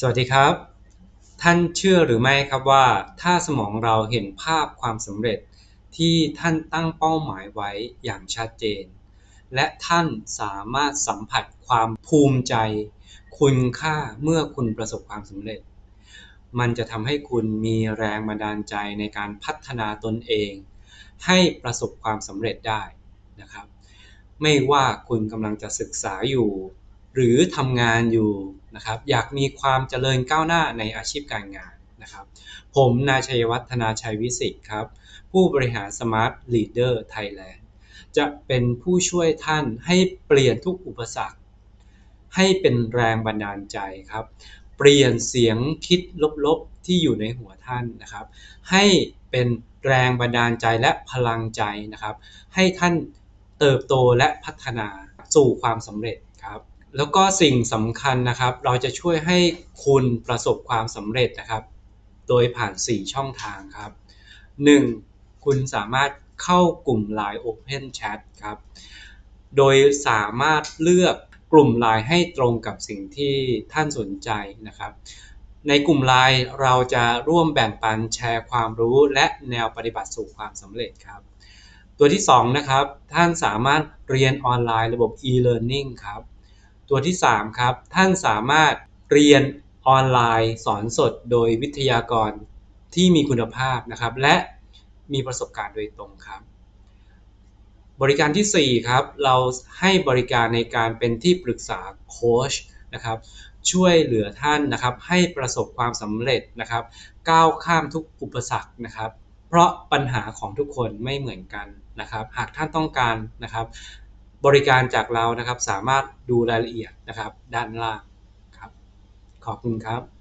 สวัสดีครับ ท่านเชื่อหรือไม่ครับว่า ถ้าสมองเราเห็นภาพความสำเร็จที่ท่านตั้งเป้าหมายไว้อย่างชัดเจน และท่านสามารถสัมผัสความภูมิใจ คุณค่าเมื่อคุณประสบความสำเร็จ มันจะทำให้คุณมีแรงบันดาลใจในการพัฒนาตนเอง ให้ประสบความสำเร็จได้นะครับ ไม่ว่าคุณกำลังจะศึกษาอยู่ หรือทำงานอยู่ นะครับอยากมีความเจริญก้าวหน้าในอาชีพการงานนะครับ ผมนายชัยวัฒนาชัยวิสิทธิ์ครับ ผู้บริหาร Smart Leader Thailand จะเป็นผู้ช่วยท่านให้เปลี่ยนทุกอุปสรรค ให้เป็นแรงบันดาลใจครับ เปลี่ยนเสียงคิดลบๆที่อยู่ในหัวท่านนะครับ ให้เป็นแรงบันดาลใจและพลังใจนะครับ ให้ท่านเติบโตและพัฒนาสู่ความสำเร็จครับ แล้วก็สิ่งสำคัญนะครับ เราจะช่วยให้คุณประสบความสำเร็จนะครับ โดยผ่าน 4 ช่องทางครับ 1. คุณสามารถเข้ากลุ่ม Line Open Chat ครับ โดยสามารถเลือกกลุ่ม Line ให้ตรงกับสิ่งที่ท่านสนใจนะครับ ในกลุ่ม Line เราจะร่วมแบ่งปันแชร์ความรู้และแนวปฏิบัติสู่ความสำเร็จครับ ตัวที่ 2 นะครับ ท่านสามารถเรียนออนไลน์ระบบ e-learning ครับ ตัวที่ 3 ครับ ท่านสามารถเรียนออนไลน์ สอนสดโดยวิทยากรที่มีคุณภาพนะครับ และมีประสบการณ์โดยตรงครับ บริการที่ 4 ครับ เราให้บริการในการเป็นที่ปรึกษาโค้ชนะครับช่วยเหลือท่านนะครับให้ประสบความสำเร็จนะครับ ก้าวข้ามทุกอุปสรรคนะครับ เพราะปัญหาของทุกคนไม่เหมือนกันนะครับ หากท่านต้องการนะครับ บริการจากเรานะครับ สามารถดูรายละเอียดนะครับ ด้านล่างครับ ขอบคุณครับ